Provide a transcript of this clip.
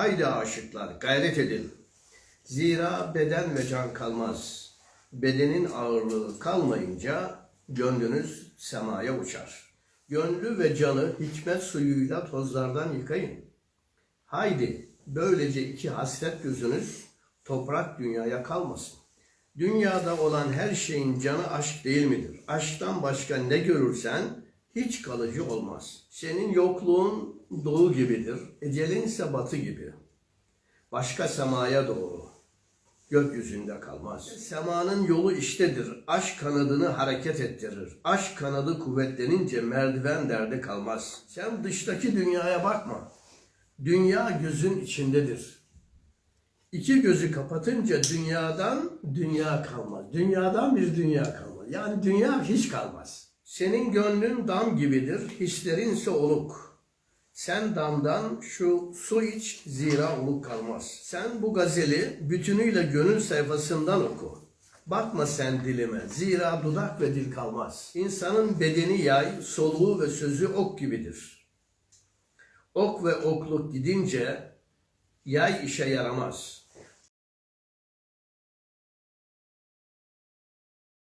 Haydi aşıklar gayret edin. Zira beden ve can kalmaz. Bedenin ağırlığı kalmayınca gönlünüz semaya uçar. Gönlü ve canı hikmet suyuyla tozlardan yıkayın. Haydi böylece iki hasret gözünüz toprak dünyaya kalmasın. Dünyada olan her şeyin canı aşk değil midir? Aşktan başka ne görürsen hiç kalıcı olmaz. Senin yokluğun doğu gibidir, ecelin ise batı gibi. Başka semaya doğru, gökyüzünde kalmaz. Semanın yolu iştedir, aşk kanadını hareket ettirir. Aşk kanadı kuvvetlenince merdiven derdi kalmaz. Sen dıştaki dünyaya bakma. Dünya gözün içindedir. İki gözü kapatınca dünyadan dünya kalmaz. Dünyadan bir dünya kalmaz. Yani dünya hiç kalmaz. Senin gönlün dam gibidir, hislerin ise oluk. Sen damdan şu su iç zira oluk kalmaz. Sen bu gazeli bütünüyle gönül sayfasından oku. Bakma sen dilime zira dudak ve dil kalmaz. İnsanın bedeni yay, soluğu ve sözü ok gibidir. Ok ve okluk gidince yay işe yaramaz.